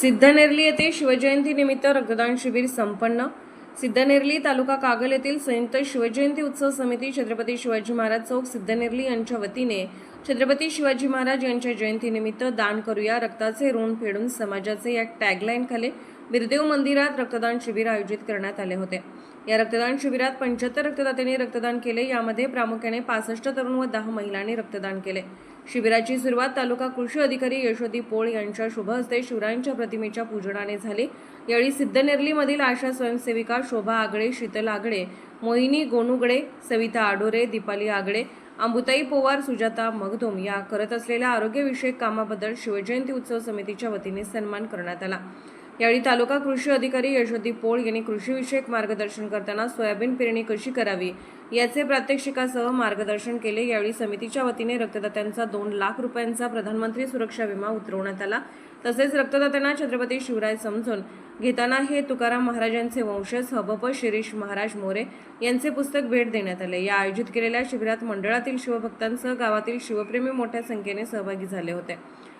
सिद्धनेरली येथे शिवजयंतीनिमित्त रक्तदान शिबिर संपन्न. सिद्धनेरली तालुका कागल येथील संयुक्त शिवजयंती उत्सव समिती छत्रपती शिवाजी महाराज चौक सिद्धनेरली यांच्या वतीने छत्रपती शिवाजी महाराज यांच्या जयंतीनिमित्त दान करूया. रक्ताचे ऋण फेडून समाजाचे या टॅगलाईन खाली बिरदेव मंदिरात रक्तदान शिबिर आयोजित करण्यात आले होते. या रक्तदान शिबिरात पंच्याहत्तर रक्तदात्यांनी रक्तदान केले. यामध्ये प्रामुख्याने पासष्ट तरुण व दहा महिलांनी रक्तदान केले. शिबिराची सुरुवात तालुका कृषी अधिकारी यशोदी पोळ यांच्या शुभ हस्ते शिवरायांच्या प्रतिमेच्या पूजनाने झाली. यावेळी सिद्धनेरलीमधील आशा स्वयंसेविका शोभा आगळे शीतल आगळे मोहिनी गोनुगडे सविता आडोरे दीपाली आगळे अंबुताई पोवार सुजाता मगदुम या करत असलेल्या आरोग्यविषयक कामाबद्दल शिवजयंती उत्सव समितीच्या वतीने सन्मान करण्यात आला. यावेळी तालुका कृषी अधिकारी यशोदी पोळ यांनी कृषीविषयक मार्गदर्शन करताना सोयाबीन पेरणी कशी करावी याचे प्रात्यक्षिकासह मार्गदर्शन केले. यावेळी समितीच्या वतीने रक्तदात्यांचा दोन लाख रुपयांचा प्रधानमंत्री सुरक्षा विमा उतरवण्यात आला. तसेच रक्तदात्यांना छत्रपती शिवराय समजून घेताना हे तुकाराम महाराजांचे वंशज हबप शिरीष महाराज मोरे यांचे पुस्तक भेट देण्यात आले. या आयोजित केलेल्या शिबिरात मंडळातील शिवभक्तांसह गावातील शिवप्रेमी मोठ्या संख्येने सहभागी झाले होते.